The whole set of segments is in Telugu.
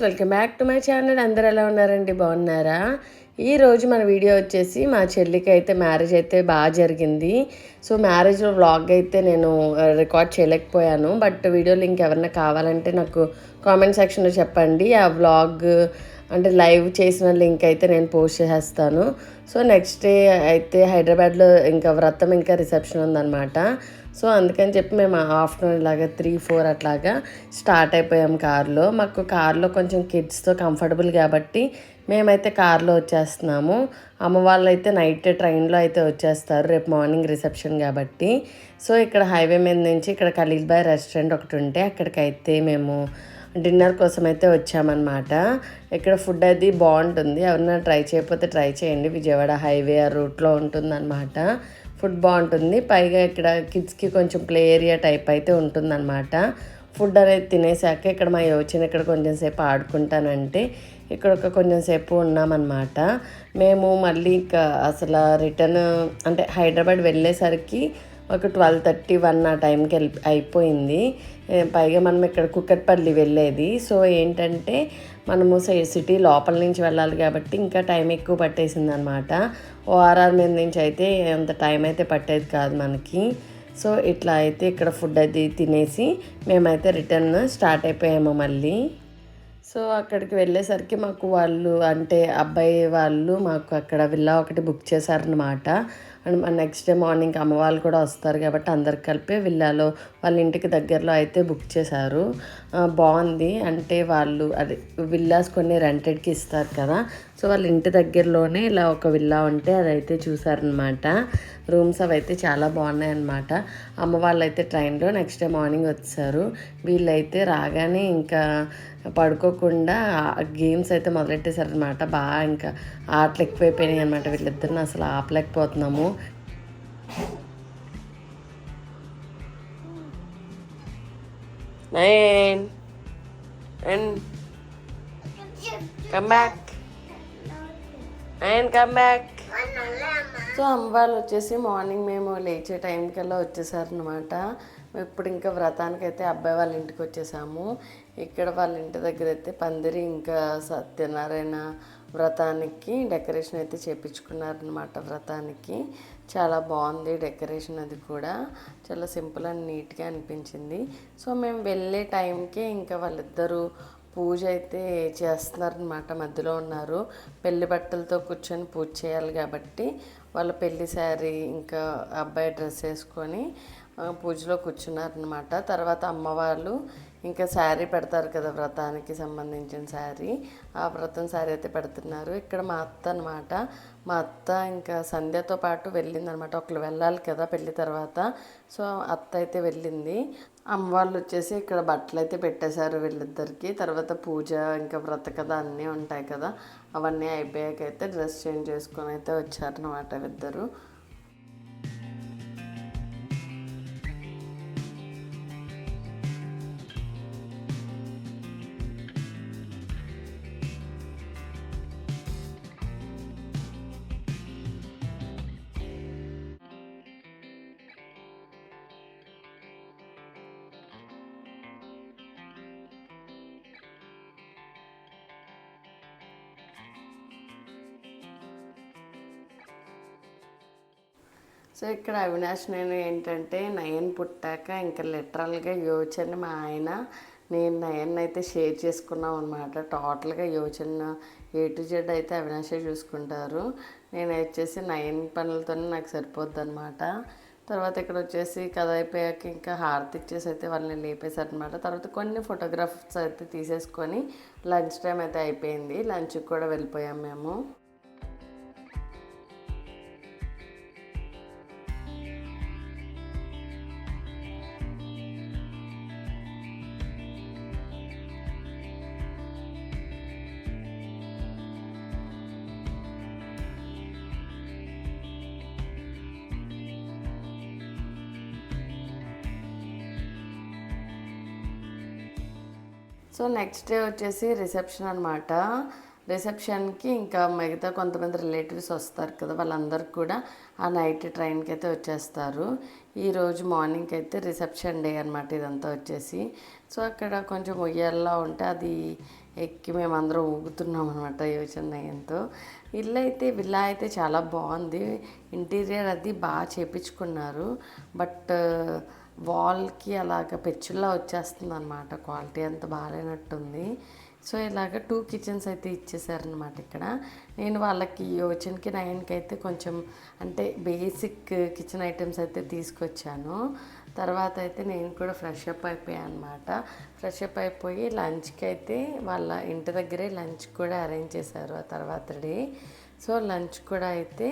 Guys welcome back to my channel. అందరు ఎలా ఉన్నారండి? బాగున్నారా? ఈరోజు మన వీడియో వచ్చేసి మా చెల్లికి అయితే మ్యారేజ్ అయితే బాగా జరిగింది. సో మ్యారేజ్లో వ్లాగ్ అయితే నేను రికార్డ్ చేయలేకపోయాను. బట్ వీడియో లింక్ ఎవరైనా కావాలంటే నాకు కామెంట్ సెక్షన్లో చెప్పండి. ఆ వ్లాగ్ అంటే లైవ్ చేసిన లింక్ అయితే నేను పోస్ట్ చేసేస్తాను. సో నెక్స్ట్ డే అయితే హైదరాబాద్లో ఇంకా వ్రతం ఇంకా రిసెప్షన్ ఉందన్నమాట. సో అందుకని చెప్పి మేము ఆఫ్టర్నూన్ ఇలాగా త్రీ ఫోర్ అట్లాగా స్టార్ట్ అయిపోయాం కారులో. మాకు కార్లో కొంచెం కిడ్స్తో కంఫర్టబుల్ కాబట్టి మేమైతే కార్లో వచ్చేస్తున్నాము. అమ్మ వాళ్ళు అయితే నైట్ ట్రైన్లో అయితే వచ్చేస్తారు రేపు మార్నింగ్ రిసెప్షన్ కాబట్టి. సో ఇక్కడ హైవే మీద నుంచి ఇక్కడ ఖలీల్బాయ్ రెస్టారెంట్ ఒకటి ఉంటే అక్కడికైతే మేము డిన్నర్ కోసం అయితే వచ్చామన్నమాట. ఇక్కడ ఫుడ్ అది బాగుంటుంది. ఎవరైనా ట్రై చేయకపోతే ట్రై చేయండి. విజయవాడ హైవే ఆ రూట్లో ఉంటుందన్నమాట. ఫుడ్ బాగుంటుంది. పైగా ఇక్కడ కిడ్స్కి కొంచెం ప్లే ఏరియా టైప్ అయితే ఉంటుందన్నమాట. ఫుడ్ అనేది తినేసాక ఇక్కడ మా యోచన ఇక్కడ కొంచెం సేపు ఆడుకుంటానంటే ఇక్కడ ఒక కొంచెం సేపు ఉన్నామన్నమాట. మేము మళ్ళీ ఇంకా అసలు రిటర్న్ అంటే హైదరాబాద్ వెళ్ళేసరికి ఒక ట్వెల్వ్ థర్టీ వన్ ఆ టైంకి వెళ్ళి అయిపోయింది. పైగా మనం ఇక్కడ కుక్కట్పల్లి వెళ్ళేది. సో ఏంటంటే మనము సిటీ లోపల నుంచి వెళ్ళాలి కాబట్టి ఇంకా టైం ఎక్కువ పట్టేసింది అనమాట ఓఆర్ఆర్ మీద నుంచి అయితే అంత టైం అయితే పట్టేది కాదు మనకి. సో ఇట్లా అయితే ఇక్కడ ఫుడ్ అది తినేసి మేమైతే రిటర్న్ స్టార్ట్ అయిపోయాము మళ్ళీ. సో అక్కడికి వెళ్ళేసరికి మాకు వాళ్ళు అంటే అబ్బాయి వాళ్ళు మాకు అక్కడ విల్లా ఒకటి బుక్ చేశారనమాట అండ్ నెక్స్ట్ డే మార్నింగ్ అమ్మ వాళ్ళు కూడా వస్తారు కాబట్టి అందరికి కలిపి విల్లాలో వాళ్ళ ఇంటికి దగ్గరలో అయితే బుక్ చేశారు. బాగుంది. అంటే వాళ్ళు అదే విల్లాస్ కొన్ని రెంటెడ్కి ఇస్తారు కదా. సో వాళ్ళ ఇంటి దగ్గరలోనే ఇలా ఒక విల్లా ఉంటే అదైతే చూసారనమాట రూమ్స్ అవి అయితే చాలా బాగున్నాయి అనమాట అమ్మ అయితే ట్రైన్లో నెక్స్ట్ డే మార్నింగ్ వచ్చారు. వీళ్ళైతే రాగానే ఇంకా పడుకోకుండా గేమ్స్ అయితే మొదలెట్టేశారనమాట బాగా ఇంకా ఆటలు ఎక్కువైపోయినాయి అనమాట వీళ్ళిద్దరిని. అసలు ఆపలేకపోతున్నాము. Nine and come back and come back so అమ్మ వాళ్ళు వచ్చేసి మార్నింగ్ మేము లేచే టైంకల్లా వచ్చేసారనమాట ఇప్పుడు ఇంకా వ్రతానికి అయితే అబ్బాయి వాళ్ళ ఇంటికి వచ్చేసాము. ఇక్కడ వాళ్ళ ఇంటి దగ్గర అయితే పందిరి ఇంకా సత్యనారాయణ వ్రతానికి డెకరేషన్ అయితే చేపించుకున్నారనమాట వ్రతానికి. చాలా బాగుంది డెకరేషన్ అది కూడా. చాలా సింపుల్ అండ్ నీట్గా అనిపించింది. సో మేము వెళ్ళే టైంకి ఇంకా వాళ్ళిద్దరూ పూజ అయితే చేస్తున్నారనమాట మధ్యలో ఉన్నారు. పెళ్ళి బట్టలతో కూర్చొని పూజ చేయాలి కాబట్టి వాళ్ళ పెళ్ళి శారీ ఇంకా అబ్బాయి డ్రెస్ వేసుకొని పూజలో కూర్చున్నారనమాట తర్వాత అమ్మవాళ్ళు ఇంకా శారీ పెడతారు కదా వ్రతానికి సంబంధించిన శారీ. ఆ వ్రతం శారీ అయితే పెడుతున్నారు. ఇక్కడ మా అత్త అనమాట మా అత్త ఇంకా సంధ్యతో పాటు వెళ్ళిందనమాట ఒకళ్ళు వెళ్ళాలి కదా పెళ్ళి తర్వాత. సో అత్త అయితే వెళ్ళింది. అమ్మ వాళ్ళు వచ్చేసి ఇక్కడ బట్టలు అయితే పెట్టేశారు వీళ్ళిద్దరికి. తర్వాత పూజ ఇంకా వ్రత కదా అన్నీ ఉంటాయి కదా. అవన్నీ అయిపోయాక అయితే డ్రెస్ చేంజ్ చేసుకొని అయితే వచ్చారనమాట ఇద్దరు సో ఇక్కడ అవినాష్ నేను ఏంటంటే నయన్ పుట్టాక ఇంకా లిటరల్గా యోచన మా ఆయన నేను నయన్ అయితే షేర్ చేసుకున్నాం అనమాట టోటల్గా యోచన ఏ టు జెడ్ అయితే అవినాషే చూసుకుంటారు. నేను వచ్చేసి నయన్ పనులతోనే నాకు సరిపోద్ది అనమాట తర్వాత ఇక్కడ వచ్చేసి కథ అయిపోయాక ఇంకా హారతి ఇచ్చేసి అయితే వాళ్ళని లేపేశారనమాట తర్వాత కొన్ని ఫోటోగ్రాఫ్స్ అయితే తీసేసుకొని లంచ్ టైం అయితే అయిపోయింది. లంచ్కి కూడా వెళ్ళిపోయాం మేము. సో నెక్స్ట్ డే వచ్చేసి రిసెప్షన్ అనమాట రిసెప్షన్కి ఇంకా మిగతా కొంతమంది రిలేటివ్స్ వస్తారు కదా వాళ్ళందరూ కూడా ఆ నైట్ ట్రైన్కి అయితే వచ్చేస్తారు. ఈరోజు మార్నింగ్కి అయితే రిసెప్షన్ డే అనమాట ఇదంతా వచ్చేసి. సో అక్కడ కొంచెం ఉయ్యాల్లో ఉంటే అది ఎక్కి మేమందరం ఊగుతున్నాం అనమాట యోచనయంతో ఇల్లు అయితే విల్లా అయితే చాలా బాగుంది. ఇంటీరియర్ అది బాగా చేపించుకున్నారు. బట్ వాల్కి అలాగ పెచ్చుల్లా వచ్చేస్తుంది అనమాట క్వాలిటీ అంత బాగాలేనట్టుంది సో ఇలాగ టూ కిచెన్స్ అయితే ఇచ్చేసారనమాట ఇక్కడ. నేను వాళ్ళకి యోచన్కి నయన్కి అయితే కొంచెం అంటే బేసిక్ కిచెన్ ఐటమ్స్ అయితే తీసుకొచ్చాను. తర్వాత అయితే నేను కూడా ఫ్రెష్ అప్ అయిపోయాను అనమాట ఫ్రెష్ అప్ అయిపోయి లంచ్కి అయితే వాళ్ళ ఇంటి దగ్గరే లంచ్ కూడా అరేంజ్ చేశారు ఆ తర్వాత డే. సో లంచ్ కూడా అయితే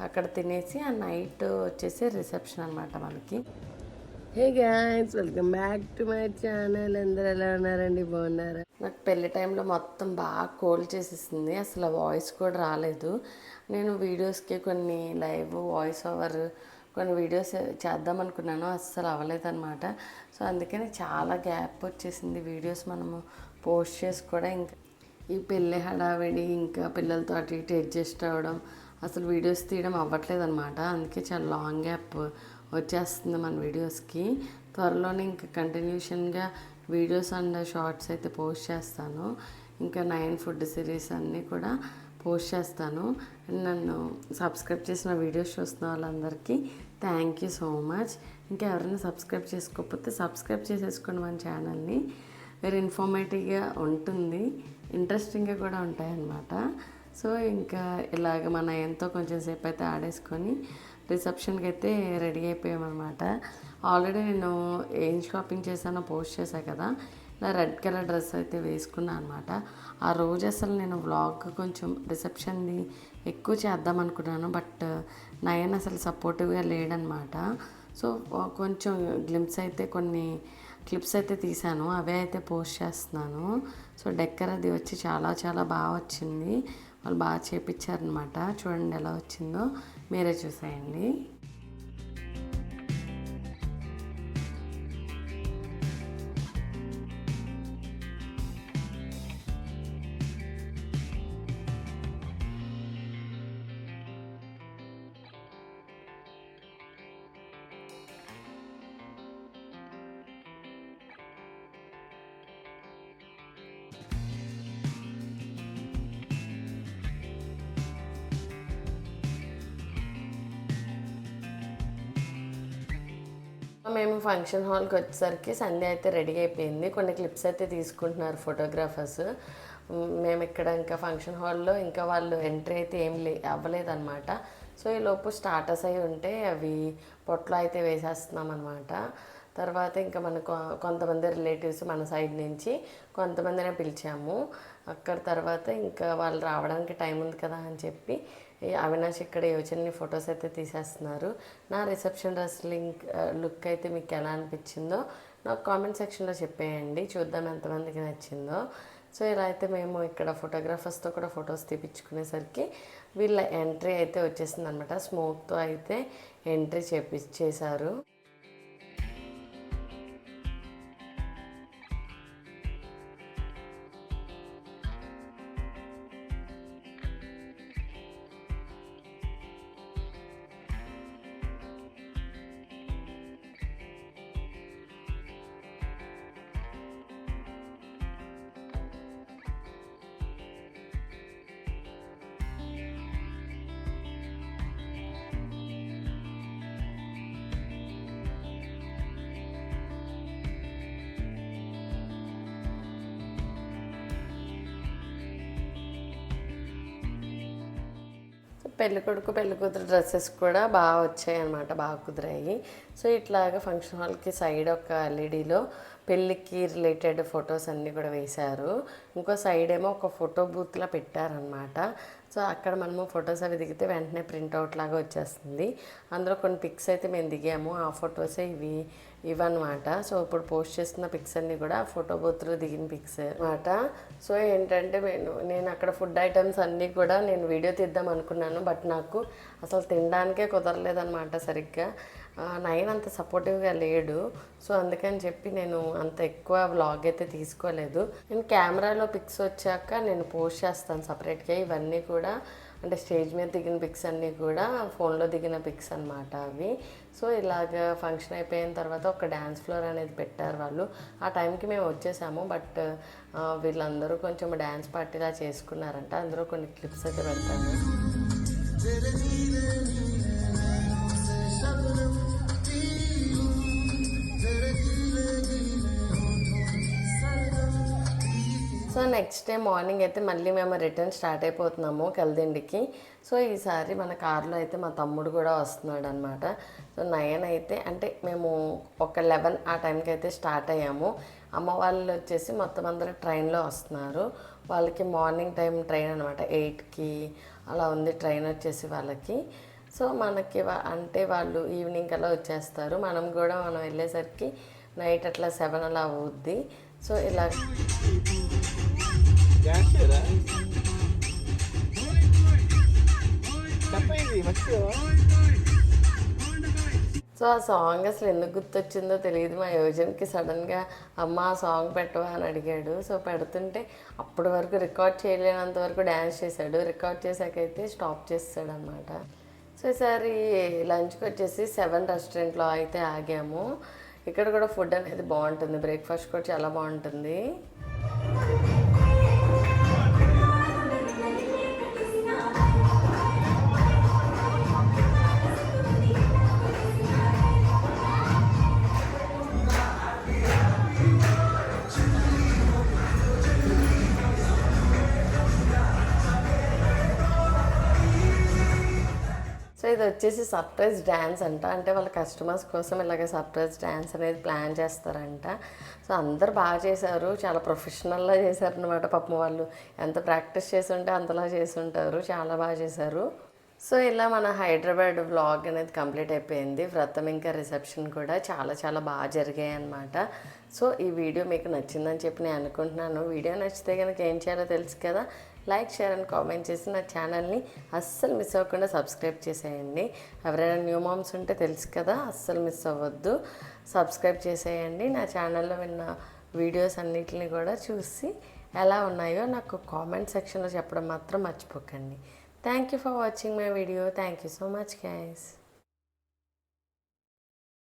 అక్కడ తినేసి ఆ నైట్ వచ్చేసి రిసెప్షన్ అనమాట మనకి hey guys welcome back to my channel అందరు ఎలా ఉన్నారండి? బాగున్నారా? నాకు పెళ్ళి టైంలో మొత్తం బాగా కోల్డ్ చేసేసింది. అసలు వాయిస్ కూడా రాలేదు. నేను వీడియోస్కి కొన్ని లైవ్ వాయిస్ ఓవర్ కొన్ని వీడియోస్ చేద్దాం అనుకున్నాను. అస్సలు అవ్వలేదన్నమాట. సో అందుకని చాలా గ్యాప్ వచ్చేసింది. వీడియోస్ మనము పోస్ట్ చేసి కూడా ఇంకా ఈ పెళ్ళి హడావిడి ఇంకా పిల్లలతో అటు ఇటు అడ్జస్ట్ అవ్వడం అసలు వీడియోస్ తీయడం అవ్వట్లేదు అనమాట అందుకే చాలా లాంగ్ గ్యాప్ వచ్చేస్తుంది మన వీడియోస్కి. త్వరలోనే ఇంకా కంటిన్యూషన్గా వీడియోస్ అండ్ షార్ట్స్ అయితే పోస్ట్ చేస్తాను. ఇంకా నైన్ ఫుడ్ సిరీస్ అన్నీ కూడా పోస్ట్ చేస్తాను. నన్ను సబ్స్క్రైబ్ చేసిన వీడియోస్ చూస్తున్న వాళ్ళందరికీ థ్యాంక్ యూ సో మచ్ ఇంకా ఎవరైనా సబ్స్క్రైబ్ చేసుకోకపోతే సబ్స్క్రైబ్ చేసేసుకోండి మన ఛానల్ని. వెరీ ఇన్ఫర్మేటివ్గా ఉంటుంది ఇంట్రెస్టింగ్గా కూడా ఉంటాయన్నమాట. సో ఇంకా ఇలాగ మన ఎంతో కొంచెం సేపు అయితే ఆడేసుకొని రిసెప్షన్కి అయితే రెడీ అయిపోయామన్నమాట. ఆల్రెడీ నేను ఏం షాపింగ్ చేశానో పోస్ట్ చేశాను కదా ఇలా రెడ్ కలర్ డ్రెస్ అయితే వేసుకున్నాను అనమాట ఆ రోజు అసలు నేను వ్లాగ్ కొంచెం రిసెప్షన్ది ఎక్కువ చేద్దాం అనుకున్నాను బట్ నయన్ అసలు సపోర్టివ్గా లేడనమాట సో కొంచెం గ్లిమ్స్ అయితే కొన్ని క్లిప్స్ అయితే తీసాను అవే అయితే పోస్ట్ చేస్తున్నాను. సో డెక్కర్ అది వచ్చి చాలా చాలా బాగా వచ్చింది. వాళ్ళు బాగా చేపించారనమాట చూడండి ఎలా వచ్చిందో. మీరే చూసేయండి. మేము ఫంక్షన్ హాల్కి వచ్చేసరికి సంధ్య అయితే రెడీ అయిపోయింది. కొన్ని క్లిప్స్ అయితే తీసుకుంటున్నారు ఫోటోగ్రాఫర్స్. మేము ఇక్కడ ఇంకా ఫంక్షన్ హాల్లో ఇంకా వాళ్ళు ఎంట్రీ అయితే ఏం లే అవ్వలేదన్నమాట. సో ఈ లోపు స్టార్టర్స్ అయి ఉంటే అవి పొట్లో అయితే వేసేస్తున్నాం అనమాట తర్వాత ఇంకా మన కొంతమంది రిలేటివ్స్ మన సైడ్ నుంచి కొంతమందినే పిలిచాము. అక్కడ తర్వాత ఇంకా వాళ్ళు రావడానికి టైం ఉంది కదా అని చెప్పి అవినాష్ ఇక్కడ యోచనని ఫొటోస్ అయితే తీసేస్తున్నారు. నా రిసెప్షన్ డ్రెస్ లింక్ లుక్ అయితే మీకు ఎలా అనిపించిందో నాకు కామెంట్ సెక్షన్లో చెప్పేయండి. చూద్దాం ఎంతమందికి నచ్చిందో. సో ఇలా అయితే మేము ఇక్కడ ఫోటోగ్రాఫర్స్తో కూడా ఫొటోస్ తీపించుకునేసరికి వీళ్ళ ఎంట్రీ అయితే వచ్చేసింది అనమాట స్మోక్తో అయితే ఎంట్రీ చేపి చేశారు. పెళ్ళి కొడుకు పెళ్ళి కూతురు డ్రెస్సెస్ కూడా బాగా వచ్చాయి అనమాట బాగా కుదిరాయి. సో ఇట్లాగా ఫంక్షన్ హాల్కి సైడ్ ఒక ఎల్ఈడిలో పెళ్ళికి రిలేటెడ్ ఫొటోస్ అన్నీ కూడా వేశారు. ఇంకో సైడ్ ఏమో ఒక ఫోటో బూత్లా పెట్టారనమాట సో అక్కడ మనము ఫొటోస్ అవి దిగితే వెంటనే ప్రింట్అవుట్ లాగా వచ్చేస్తుంది. అందులో కొన్ని పిక్స్ అయితే మేము దిగాము. ఆ ఫొటోసే ఇవి ఇవన్నమాట సో ఇప్పుడు పోస్ట్ చేస్తున్న పిక్స్ అన్నీ కూడా ఫోటో బూత్లో దిగిన పిక్స్ అనమాట సో ఏంటంటే నేను నేను అక్కడ ఫుడ్ ఐటమ్స్ అన్నీ కూడా నేను వీడియో తీద్దాం అనుకున్నాను. బట్ నాకు అసలు తినడానికే కుదరలేదనమాట సరిగ్గా. నైన్ అంత సపోర్టివ్గా లేడు. సో అందుకని చెప్పి నేను అంత ఎక్కువ వ్లాగ్ అయితే తీసుకోలేదు. నేను కెమెరాలో పిక్స్ వచ్చాక నేను పోస్ట్ చేస్తాను సపరేట్గా ఇవన్నీ కూడా అంటే స్టేజ్ మీద దిగిన పిక్స్ అన్నీ కూడా ఫోన్లో దిగిన పిక్స్ అన్నమాట అవి. సో ఇలాగ ఫంక్షన్ అయిపోయిన తర్వాత ఒక డ్యాన్స్ ఫ్లోర్ అనేది పెట్టారు వాళ్ళు. ఆ టైంకి మేము వచ్చేసాము బట్ వీళ్ళందరూ కొంచెం డ్యాన్స్ పార్టీలా చేసుకున్నారంట. అందులో కొన్ని క్లిప్స్ అయితే పెడతాను. సో నెక్స్ట్ డే మార్నింగ్ అయితే మళ్ళీ మేము రిటర్న్ స్టార్ట్ అయిపోతున్నాము కల్దిండికి. సో ఈసారి మన కార్లో అయితే మా తమ్ముడు కూడా వస్తున్నాడు అనమాట సో నయన్ అయితే అంటే మేము ఒక లెవెన్ ఆ టైంకి అయితే స్టార్ట్ అయ్యాము. అమ్మ వాళ్ళు వచ్చేసి మొత్తం అందరూ ట్రైన్లో వస్తున్నారు. వాళ్ళకి మార్నింగ్ టైం ట్రైన్ అనమాట. ఎయిట్కి అలా ఉంది ట్రైన్ వచ్చేసి వాళ్ళకి. సో మనకి వా- అంటే వాళ్ళు ఈవినింగ్ అలా వచ్చేస్తారు. మనం కూడా మనం వెళ్ళేసరికి నైట్ అట్లా సెవెన్ అలా అవుద్ది. సో ఇలా సో ఆ సాంగ్ అసలు ఎందుకు గుర్తొచ్చిందో తెలియదు. మా యోజన్కి సడన్గా అమ్మ ఆ సాంగ్ పెట్టవా? అని అడిగాడు. సో పెడుతుంటే అప్పటి వరకు రికార్డ్ చేయలేనంత వరకు డ్యాన్స్ చేశాడు. రికార్డ్ చేశాకైతే స్టాప్ చేస్తాడు అనమాట సో ఈసారి లంచ్కి వచ్చేసి సెవెన్ రెస్టారెంట్లో అయితే ఆగాము. ఇక్కడ కూడా ఫుడ్ అనేది బాగుంటుంది. బ్రేక్ఫాస్ట్ కూడా చాలా బాగుంటుంది. సో ఇది వచ్చేసి సర్ప్రైజ్ డ్యాన్స్ అంట. అంటే వాళ్ళ కస్టమర్స్ కోసం ఇలాగ సర్ప్రైజ్ డ్యాన్స్ అనేది ప్లాన్ చేస్తారంట. సో అందరు బాగా చేశారు. చాలా ప్రొఫెషనల్లా చేశారనమాట పాపం వాళ్ళు ఎంత ప్రాక్టీస్ చేసి ఉంటే అంతలా చేసి ఉంటారు చాలా బాగా చేశారు. సో ఇలా మన హైదరాబాద్ వ్లాగ్ అనేది కంప్లీట్ అయిపోయింది. వ్రతం ఇంకా రిసెప్షన్ కూడా చాలా చాలా బాగా జరిగాయి అనమాట సో ఈ వీడియో మీకు నచ్చిందని చెప్పి నేను అనుకుంటున్నాను. వీడియో నచ్చితే కనుక ఏం చేయాలో తెలుసు కదా? లైక్ షేర్ అండ్ కామెంట్ చేసి నా ఛానల్ని అస్సలు మిస్ అవ్వకుండా సబ్స్క్రైబ్ చేసేయండి. ఎవరైనా న్యూ మామ్స్ ఉంటే తెలుసు కదా అస్సలు మిస్ అవ్వద్దు. సబ్స్క్రైబ్ చేసేయండి. నా ఛానల్లో విన్న వీడియోస్ అన్నిటిని కూడా చూసి ఎలా ఉన్నాయో నాకు కామెంట్ సెక్షన్లో చెప్పడం మాత్రం మర్చిపోకండి. Thank you for watching my video. Thank you so much guys